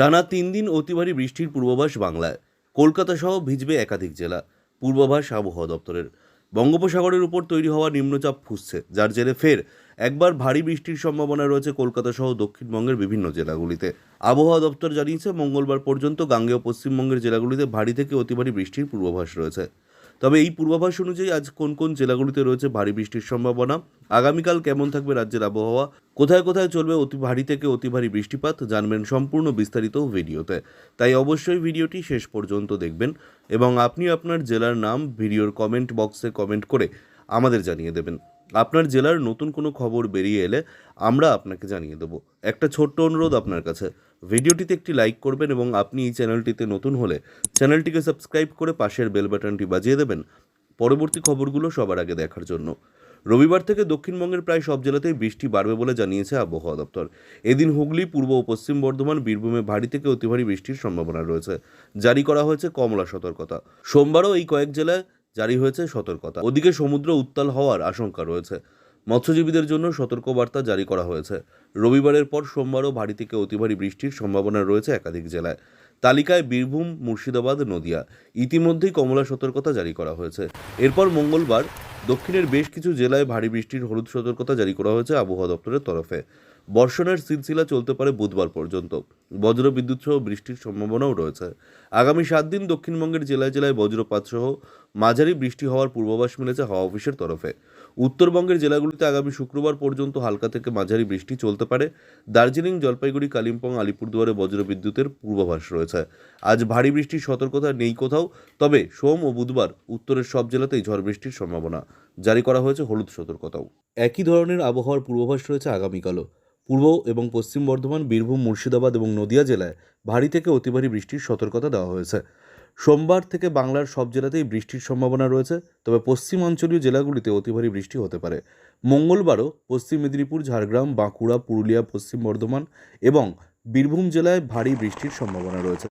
টানা তিন দিন অতি ভারী বৃষ্টির পূর্বাভাস বাংলায়। কলকাতা সহ ভিজবে একাধিক জেলা। পূর্বাভাস আবহাওয়া দপ্তরের। বঙ্গোপসাগরের উপর তৈরি হওয়া নিম্নচাপ ফুসছে, যার জেরে ফের একবার ভারী বৃষ্টির সম্ভাবনা রয়েছে কলকাতা সহ দক্ষিণবঙ্গের বিভিন্ন জেলাগুলিতে। আবহাওয়া দপ্তর জানিয়েছে, মঙ্গলবার পর্যন্ত গাঙ্গেয় পশ্চিমবঙ্গের জেলাগুলিতে ভারী থেকে অতি ভারী বৃষ্টির পূর্বাভাস রয়েছে। তবে এই পূর্বাভাস অনুযায়ী আজ কোন কোন জেলাগুলিতে রয়েছে ভারী বৃষ্টির সম্ভাবনা? আগামীকাল কেমন থাকবে রাজ্যের আবহাওয়া? কোথায় কোথায় চলবে অতি ভারী থেকে অতি ভারী বৃষ্টিপাত? জানবেন সম্পূর্ণ বিস্তারিত ভিডিওতে। তাই অবশ্যই ভিডিওটি শেষ পর্যন্ত দেখবেন এবং আপনি আপনার জেলার নাম ভিডিওর কমেন্ট বক্সে কমেন্ট করে আমাদের জানিয়ে দেবেন। আপনার জেলার নতুন কোনো খবর বেরিয়ে এলে আমরা আপনাকে জানিয়ে দেবো। একটা ছোট্ট অনুরোধ আপনার কাছে। ভিডিওটিতে একটি লাইক করবেন এবং আপনি এই চ্যানেলটিতে নতুন হলে চ্যানেলটিকে সাবস্ক্রাইব করে পাশের বেল বাটনটি বাজিয়ে দেবেন পরবর্তী খবরগুলো সবার আগে দেখার জন্য। রবিবার থেকে দক্ষিণবঙ্গের প্রায় সব জেলাতেই বৃষ্টি বাড়বে বলে জানিয়েছে আবহাওয়া দপ্তর। এদিন হুগলি, পূর্ব ও পশ্চিম বর্ধমান, বীরভূমে ভারী থেকে অতি ভারী বৃষ্টির সম্ভাবনা রয়েছে। জারি করা হয়েছে কমলা সতর্কতা। সোমবারও এই কয়েক জেলায় জারি হয়েছে সতর্কতা। ওদিকে সমুদ্র উত্তাল হওয়ার আশঙ্কা রয়েছে। মৎস্যজীবীদের জন্য সতর্কবার্তা জারি করা হয়েছে। রবিবারের পর সোমবারও ভারী থেকে অতি ভারী বৃষ্টির সম্ভাবনা রয়েছে একাধিক জেলায়। তালিকায় বীরভূম, মুর্শিদাবাদ, নদিয়া। ইতিমধ্যেই কমলা সতর্কতা জারি করা হয়েছে। এরপর মঙ্গলবার দক্ষিণের বেশ কিছু জেলায় ভারী বৃষ্টির হলুদ সতর্কতা জারি করা হয়েছে আবহাওয়া দপ্তরের তরফে। বর্ষণের সিলসিলা চলতে পারে বুধবার পর্যন্ত। বজ্র বিদ্যুৎ সহ বৃষ্টির সম্ভাবনাও রয়েছে। আগামী সাত দিন দক্ষিণবঙ্গের জেলায় জেলায় বজ্রপাত সহ মাঝারি বৃষ্টি হওয়ার পূর্বাভাস মিলেছে হাওয়া অফিসের তরফে। উত্তরবঙ্গের জেলাগুলিতে আগামী শুক্রবার পর্যন্ত হালকা থেকে মাঝারি বৃষ্টি চলতে পারে। দার্জিলিং, জলপাইগুড়ি, কালিম্পং, আলিপুরদুয়ারে বজ্রবিদ্যুতের পূর্বাভাস রয়েছে। আজ ভারী বৃষ্টির সতর্কতা নেই কোথাও, তবে সোম ও বুধবার উত্তরের সব জেলাতেই ঝড় বৃষ্টির সম্ভাবনা। জারি করা হয়েছে হলুদ সতর্কতাও। একই ধরনের আবহাওয়ার পূর্বাভাস রয়েছে আগামীকালও। পূর্ব এবং পশ্চিম বর্ধমান, বীরভূম, মুর্শিদাবাদ এবং নদিয়া জেলায় ভারী থেকে অতি ভারী বৃষ্টির সতর্কতা দেওয়া হয়েছে। সোমবার থেকে বাংলার সব জেলাতেই বৃষ্টির সম্ভাবনা রয়েছে, তবে পশ্চিমাঞ্চলীয় জেলাগুলিতে অতি ভারী বৃষ্টি হতে পারে। মঙ্গলবারও পশ্চিম মেদিনীপুর, ঝাড়গ্রাম, বাঁকুড়া, পুরুলিয়া, পশ্চিম বর্ধমান এবং বীরভূম জেলায় ভারী বৃষ্টির সম্ভাবনা রয়েছে।